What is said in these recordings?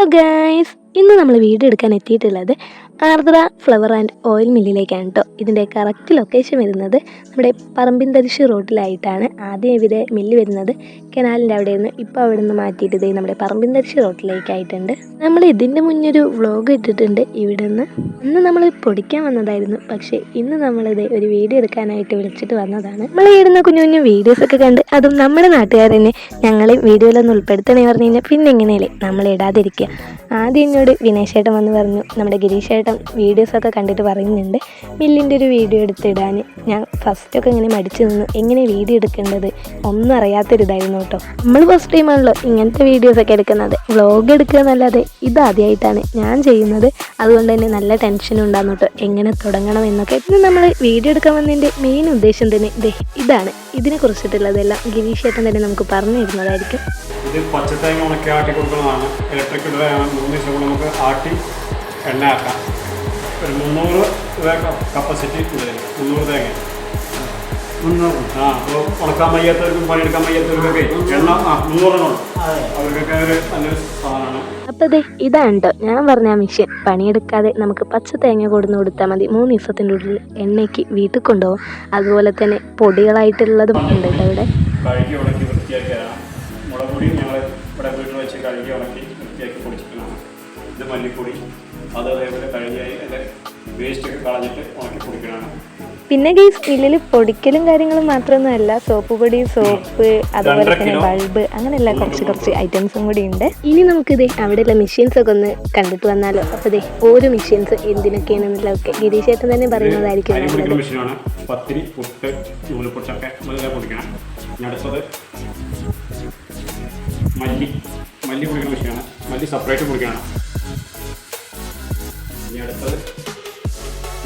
Hello guys ഇന്ന് നമ്മൾ video എടുക്കാൻ എത്തിയിട്ടുള്ളത് ആർദ്ര ഫ്ലവർ ആൻഡ് ഓയിൽ മില്ലിലേക്കാണ് കേട്ടോ ഇതിന്റെ കറക്റ്റ് ലൊക്കേഷൻ വരുന്നത്. നമ്മുടെ പറമ്പിന്തരിശ് റോഡിലായിട്ടാണ് ആദ്യം ഇവിടെ മില്ല് വരുന്നത്. കനാലിന്റെ അവിടെ നിന്ന് ഇപ്പോൾ അവിടെ നിന്ന് മാറ്റിയിട്ട് ഇതേ നമ്മുടെ പറമ്പിന്തരിശ് റോഡിലേക്കായിട്ടുണ്ട് നമ്മൾ ഇതിന്റെ മുന്നൊരു വ്ളോഗ് ഇട്ടിട്ടുണ്ട് ഇവിടെ നിന്ന് അന്ന് നമ്മൾ പൊടിക്കാൻ വന്നതായിരുന്നു. പക്ഷേ ഇന്ന് നമ്മളിത് ഒരു വീഡിയോ എടുക്കാനായിട്ട് വിളിച്ചിട്ട് വന്നതാണ്. നമ്മൾ ഇടുന്ന കുഞ്ഞു കുഞ്ഞു വീഡിയോസൊക്കെ കണ്ട് അതും നമ്മുടെ നാട്ടുകാർ തന്നെ ഞങ്ങളെ വീഡിയോയിലൊന്ന് ഉൾപ്പെടുത്തണേ പറഞ്ഞു കഴിഞ്ഞാൽ പിന്നെ എങ്ങനെയല്ലേ നമ്മൾ ഇടാതിരിക്കുക. ആദ്യം എന്നോട് വിനേശേട്ടൻ വന്ന് പറഞ്ഞു നമ്മുടെ ഗിരീഷേട്ടൻ വീഡിയോസൊക്കെ കണ്ടിട്ട് പറയുന്നുണ്ട്. മില്ലിന്റെ ഒരു വീഡിയോ എടുത്തിടാൻ ഞാൻ ഫസ്റ്റൊക്കെ ഇങ്ങനെ മടിച്ചു നിന്നു. എങ്ങനെ വീഡിയോ എടുക്കേണ്ടത്? ഒന്നും അറിയാത്തൊരിതായിരുന്നു കേട്ടോ. നമ്മൾ ഫസ്റ്റ് ടൈമാണല്ലോ ഇങ്ങനത്തെ വീഡിയോസൊക്കെ എടുക്കുന്നത്. വ്ളോഗ് എടുക്കുക എന്നല്ലാതെ ഇതാദ്യമായിട്ടാണ് ഞാൻ ചെയ്യുന്നത്. അതുകൊണ്ട് തന്നെ നല്ല ടെൻഷനും ഉണ്ടാകുന്നു കേട്ടോ. എങ്ങനെ തുടങ്ങണം എന്നൊക്കെ. ഇന്ന് നമ്മൾ വീഡിയോ എടുക്കാൻ വന്നതിന്റെ മെയിൻ ഉദ്ദേശം തന്നെ ഇതാണ്. ഇതിനെ കുറിച്ചിട്ടുള്ളതെല്ലാം ഗിരീഷ് ഏട്ടൻ തന്നെ നമുക്ക് പറഞ്ഞു തരുന്നതായിരിക്കും. ഇത് പച്ചത്തേങ്ങ ഉണക്കി ആട്ടി കൊടുക്കുന്നതാണ് ഇലക്ട്രിക് ഇടുകയാണ് മൂന്ന് ദിവസം നമുക്ക് ആട്ടി എണ്ണയാക്കാം ഒരു മുന്നൂറ് കപ്പാസിറ്റി ഇതിന്. മുന്നൂറ് തേങ്ങ. ആ അപ്പോൾ ഉണക്കാൻ വയ്യാത്തവർക്കും പണിയെടുക്കാൻ വയ്യാത്തവർക്കൊക്കെ എണ്ണ ആ മുന്നൂറെണ്ണം അവർക്കൊക്കെ ഒരു നല്ലൊരു സാധനമാണ്. ഇതാണ്ടോ. ഞാൻ പറഞ്ഞ ആ മിഷ്യൻ. പണിയെടുക്കാതെ നമുക്ക് പച്ച തേങ്ങ കൊടുന്ന് കൊടുത്താൽ മതി. മൂന്ന് ദിവസത്തിന്റെ ഉള്ളിൽ എണ്ണയ്ക്ക് വീട്ടിൽ കൊണ്ടുപോകും അതുപോലെ തന്നെ പൊടികളായിട്ടുള്ളതും ഉണ്ട് കേട്ടോ ഇവിടെ. കഴുകി ഉണക്കി വൃത്തിയാക്കിയതാണ് മുളക് പൊടിയും ഞങ്ങൾ ഇവിടെ വീട്ടിൽ വെച്ച് കഴുകി ഉണക്കി വൃത്തിയാക്കി പൊടിച്ചിട്ടുള്ളതാണ്. ഇത് മല്ലിപ്പൊടി അത് അതേപോലെ കഴുകിയായി അതിന്റെ വേസ്റ്റൊക്കെ കളഞ്ഞിട്ട് ഉണക്കി പൊടിക്കണം പിന്നെ ഗൈസ് മില്ലിൽ പൊടിക്കലും കാര്യങ്ങളും മാത്രമൊന്നുമല്ല സോപ്പ് പൊടി സോപ്പ് അതുപോലെ തന്നെ. ബൾബ് അങ്ങനെയുള്ള കുറച്ച് കുറച്ച് ഐറ്റംസും കൂടി ഉണ്ട്. ഇനി നമുക്കിത് അവിടെയുള്ള മെഷീൻസ് ഒക്കെ ഒന്ന് കണ്ടിട്ട് വന്നാലോ? അപ്പോൾ ഇതേ ഓരോ മെഷീൻസ് എന്തിനൊക്കെയാണെന്നുള്ളതൊക്കെ ഗിരീശേട്ടൻ തന്നെ പറയുന്നതായിരിക്കും പത്തിരി പുട്ട് നൂലുപുട്ടൊക്കെ വെറുതെ പൊടിക്കണം. ഇനി അടുത്തത് മല്ലി. മല്ലി പൊടിക്കുന്ന മെഷീനാണ് മല്ലി സെപ്പറേറ്റ് പൊടിക്കണം. ഇനി അടുത്തത്.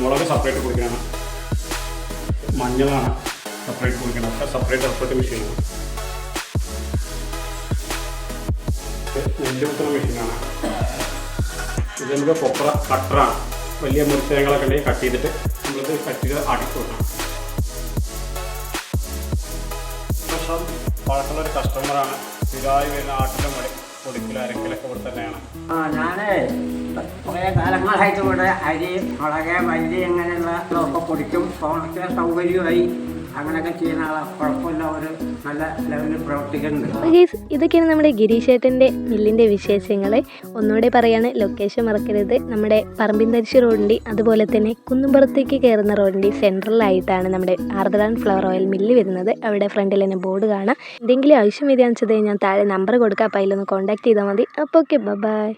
മുളക് സെപ്പറേറ്റ് പൊടിക്കണം മഞ്ഞളാണ് സെപ്പറേറ്റ് പൊടിക്കണം ഒക്കെ സെപ്പറേറ്റ് സെപ്പറേറ്റ് മെഷീനാണ് നെല്ല് കുത്തുന്ന മെഷീനാണ് ഇത് നമുക്ക് കൊപ്ര കട്ടറാണ് വലിയ മുറിച്ചേങ്ങളൊക്കെ ഉണ്ടെങ്കിൽ കട്ട് ചെയ്തിട്ട് നമ്മളിത് കട്ട് ചെയ്ത് ആട്ടി കൊടുക്കണം. പക്ഷേ പഴക്കമുള്ള ഒരു കസ്റ്റമറാണ് സ്ഥിരമായി വരുന്ന ആട്ടിന്റെ അരക്കലൊക്കെ ഇവിടെ തന്നെയാണ്. ആ ഞാനേ കുറേ കാലങ്ങളായിട്ട് ഇവിടെ അരി മുളക് മല്ലി ഇങ്ങനെയുള്ള ഒക്കെ പൊടിക്കും. ഫോണൊക്കെ സൗകര്യമായി. ചെയ്യുന്ന ഒരു നല്ല ഇതൊക്കെയാണ് നമ്മുടെ ഗിരീഷേട്ടന്റെ മില്ലിന്റെ വിശേഷങ്ങൾ ഒന്നുകൂടെ പറയാണ് ലൊക്കേഷൻ മറക്കരുത്. നമ്മുടെ പറമ്പിന്തരിശി റോഡിന്റെ അതുപോലെ തന്നെ കുന്നുംപുറത്തേക്ക് കയറുന്ന റോഡിന്റെ സെൻട്രലായിട്ടാണ് നമ്മുടെ ആർദ്രാൻ ഫ്ലവർ ഓയിൽ മില്ല് വരുന്നത്. അവിടെ ഫ്രണ്ടിൽ തന്നെ ബോർഡ് കാണാം. എന്തെങ്കിലും ആവശ്യം വരികയാണെന്ന് വെച്ചാൽ ഞാൻ താഴെ നമ്പർ കൊടുക്കാം. അപ്പോൾ അതിലൊന്ന് കോൺടാക്ട് ചെയ്താൽ മതി. അപ്പോൾ ഓക്കെ ബൈ